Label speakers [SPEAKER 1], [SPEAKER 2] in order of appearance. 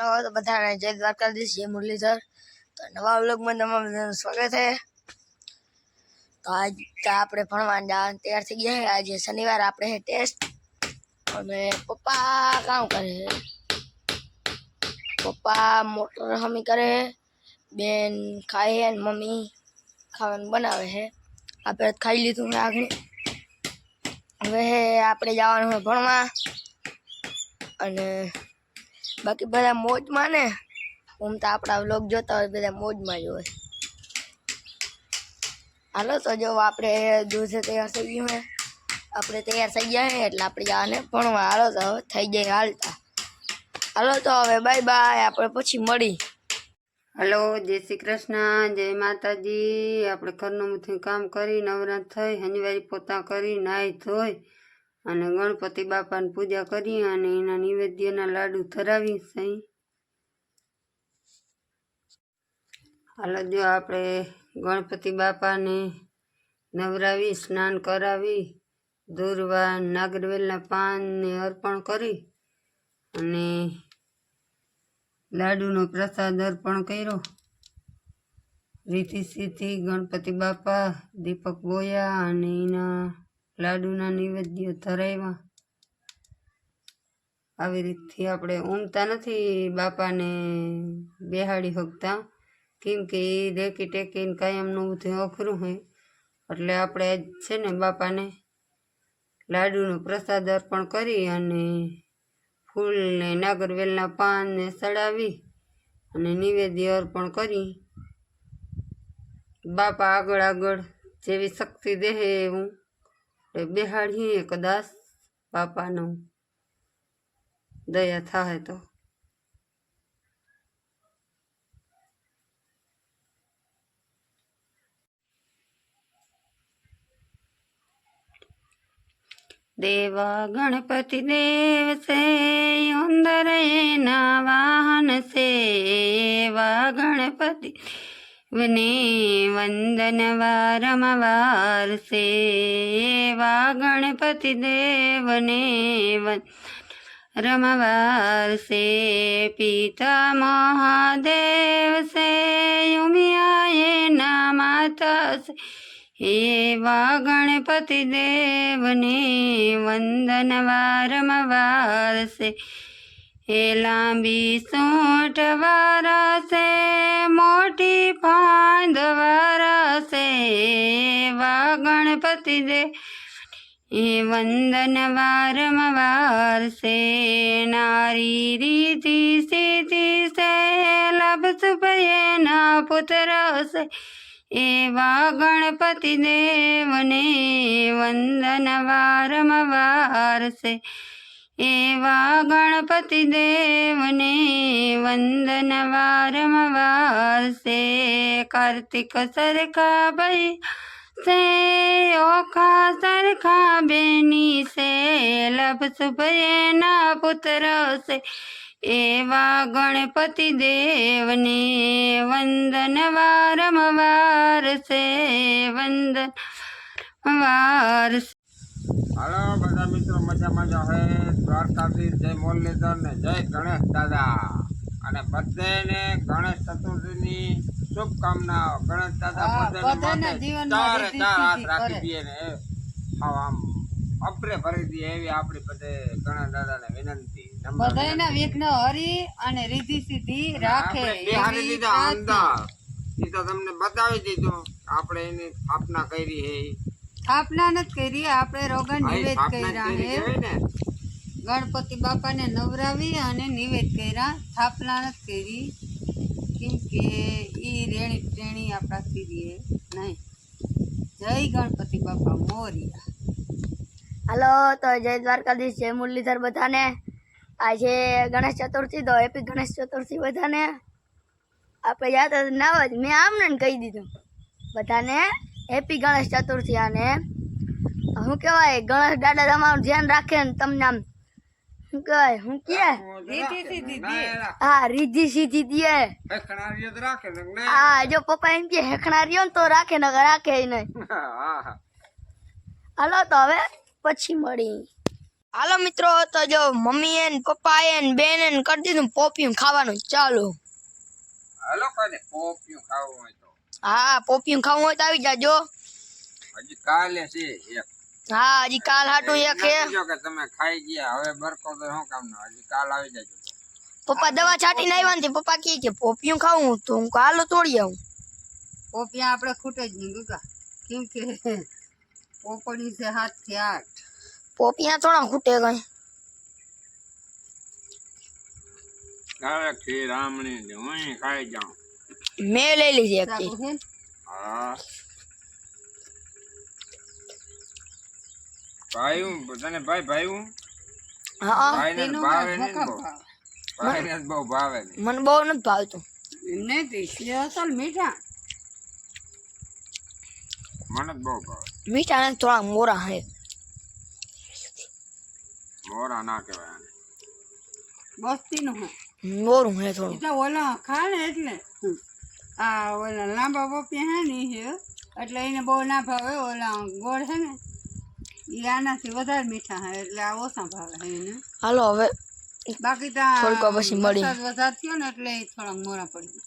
[SPEAKER 1] હવે તો બધાને જય દ્વારકાધીશ, જય મુરલીધર. તો નવા વ્લોગમાં તમામ બધાનું સ્વાગત છે. તો આજ આપણે ભણવા તૈયાર થઈ ગયા આજે શનિવાર, આપણે ટેસ્ટ અને પપ્પા કામ કરે પપ્પા મોટર હમી કરે બેન ખાય અને મમ્મી ખાવાનું બનાવે છે. આપણે ખાઈ લીધું આગળ. હવે આપણે જવાનું હોય ભણવા. અને બાકી બધા મોજમાં ને? આમ તો આપણા વ્લોગ જોતા હોય, બધા મોજમાં જ હોય. હાલો, તો જો આપણે દૂધે તૈયાર થઈ ગયું હે. આપણે તૈયાર થઈ ગયા હે, એટલે આપણે જવાને ભણવા. હાલો, તો હવે થઈ જાય હાલતા. હાલો, તો હવે બાય બાય આપણે પછી મળી.
[SPEAKER 2] હલો, જય શ્રી કૃષ્ણ, જય માતાજી. આપણે ઘરનું બધું કામ કરી, નવરાત થઈ હંજવારી પોતા કરી, નાહી ધોઈ. અને ગણપતિ બાપાની પૂજા કરી અને એના નિવેદ્યના લાડુ ધરાવી સહી. હાલો, જો આપણે ગણપતિ બાપાને નવરાવી, સ્નાન કરાવી, દૂરવા, નાગરવેલના પાનને અર્પણ કરી અને લાડુનો પ્રસાદ અર્પણ કર્યો. રીતિ સીતિ ગણપતિ બાપા, દીપક બોયા અને એના લાડુના નૈવેદ્ય ધરાવ્યા આવી રીતથી આપણે ઊંઘતા નથી, બાપાને બેહાડી શકતા કેમ કે એ રેકી ટેકીને કાયમનું બધું અઘરું હોય. એટલે આપણે છે ને બાપાને લાડુનો પ્રસાદ અર્પણ કરી અને ફૂલને નાગરવેલના પાનને સડાવી અને નિવેદ્ય અર્પણ કરી. બાપા આગળ આગળ જેવી શક્તિ દેહે એવું બેહાડીએ કદાચ બાપાનું દયા થાય તો. દેવા ગણપતિ દેવ છે, ઉંદર એના વાહન છે, એવા ગણપતિ વને વંદન વારંવાર એવા ગણપતિ દેવને રમવાર સે પિતા મહાદેવ સે ઉમિયા ના માતા છે એવા ગણપતિ દેવને વંદન વારંવાર સે એ લાંબી સૂંઠ વારા છે મોટી ફાંદ વારા ગણપતિ દેવ એ વંદન વારંવાર છે નારી રીતિ સે છે લભ સુભયના પુત્ર છે એવા ગણપતિ દેવને વંદન વારંવાર છે એવા ગણપતિ દેવને વંદન વારંવાર છે કાર્તિક સરખા ભાઈ છે, ઓખા સરખા બેની છે, લભ સુભયના પુત્ર છે. એવા ગણપતિ દેવને વંદન વારંવાર છે, વંદન વાર
[SPEAKER 3] હાલો, બધા મિત્રો મજા મજા હે. દ્વારકાધીશ જય મુરલીધર ને જય ગણેશ દાદા. અને બધાને ગણેશ ચતુર્થીની શુભકામનાઓ. ગણેશ દાદા ચારે ચાર હાથ રાખી દઈએ ને આમ અપરે ભરી દઈએ એવી આપણી બધે ગણેશ દાદાને વિનંતી.
[SPEAKER 2] બધાના વિઘ્ન હરી અને રીતિ સિદ્ધિ રાખે.
[SPEAKER 3] બિહારી દીધા
[SPEAKER 2] પ્રાર્થના.
[SPEAKER 3] એ તો તમને બતાવી દીધું. આપણે એની સ્થાપના કરી હે.
[SPEAKER 2] સ્થાપના નથી કરી આપણે રોગન નિવેદ કર્યા
[SPEAKER 3] કરી
[SPEAKER 2] હે. ગણપતિ બાપાને નવરાવી અને નિવેદ કર્યા સ્થાપના નથી કરી. કેમ કે એ રેણી ટેણી આપણા કરીએ નહીં. જય ગણપતિ બાપા, મોરિયા.
[SPEAKER 1] હાલો, તો જય દ્વારકાધીશ, જય મુરલીધર બધાને. આજે ગણેશ ચતુર્થી, તો હેપી ગણેશ ચતુર્થી બધાને. આપણે યાદ ના હોય મેં આમને કહી દીધું. બધાને હેપી ગણેશ ચતુર્થી અને શું કહેવાય, ગણેશ દાદા તમારું ધ્યાન રાખે ને તમને આમ શું કહેવાય? હું કે?
[SPEAKER 2] રીતિ સીધી દે.
[SPEAKER 1] હા રીધી સીધી દે
[SPEAKER 3] હેખણારીઓ તો રાખે ને
[SPEAKER 1] હા જો પપ્પા એમ કે હેખણારીઓ ને તો રાખે ને રાખે નહીં.
[SPEAKER 3] હા હા
[SPEAKER 1] હાલો તો હવે પછી મળી. હાલો મિત્રો તો જો મમ્મી ને પપ્પા ને બેન એને કરી દીધું પોપિયું ખાવાનું. ચાલો.
[SPEAKER 3] હાલો કોને પોપિયું ખાવું હોય તો.
[SPEAKER 1] હા પોપિયું ખાવું હોય તો આવી જાજો.
[SPEAKER 3] હજી કાલે છે એક.
[SPEAKER 1] હા હજી કાલ હાટું એક હે.
[SPEAKER 3] નથી જો કે તમે ખાઈ ગયા હવે બરકો તો શું કામનો હજી કાલ આવી જજો
[SPEAKER 1] પપ્પા દવા છાટીને આવ્યા ને તે પપ્પા કહે કે પોપિયું ખાવું તો. હું કહું, હાલો તોડી આવું.
[SPEAKER 2] પોપિયા આપણે ખૂટે જ નહીં ગુગા કેમ કે પોપડી છે હાથથી આઠ.
[SPEAKER 1] પોપિયા થોડા ખૂટે કઈ.
[SPEAKER 3] હવે ખીર આમણી ને હું ખાઈ જાઉં.
[SPEAKER 1] મેં લઈ લીધી એક
[SPEAKER 2] સાબુ હે ને?
[SPEAKER 3] હા ભાઈ હું તને ભાઈ ભાઈ હું
[SPEAKER 1] હા
[SPEAKER 3] ભાઈ ને
[SPEAKER 2] તેનો
[SPEAKER 3] ભાવે નહીં બહુ.
[SPEAKER 2] ભાવ.
[SPEAKER 3] બહુ ભાવે
[SPEAKER 1] મને બહુ નથી ભાવતું.
[SPEAKER 2] એમને પીસલે અસલ મીઠા.
[SPEAKER 3] મને બહુ ભાવે.
[SPEAKER 1] મીઠા ને થોડા મોરા હે.
[SPEAKER 3] મોરા ના કહેવાય આને.
[SPEAKER 2] બસ્તી નું
[SPEAKER 1] મોરું હે થોડું.
[SPEAKER 2] એટલે ઓલા ખા ને એટલે. હમ. આ ઓલા લાંબા પોપિયા હે ને એટલે એને બહુ ના ભાવે ઓલા ગોળ છે ને. એ વધારે મીઠા હોય એટલે ઓછા ભાવે
[SPEAKER 1] હાલો હવે
[SPEAKER 2] બાકી તો
[SPEAKER 1] થોડુંક પછી
[SPEAKER 2] મળી. વધારે થયો ને એટલે થોડાક મોરા પડી.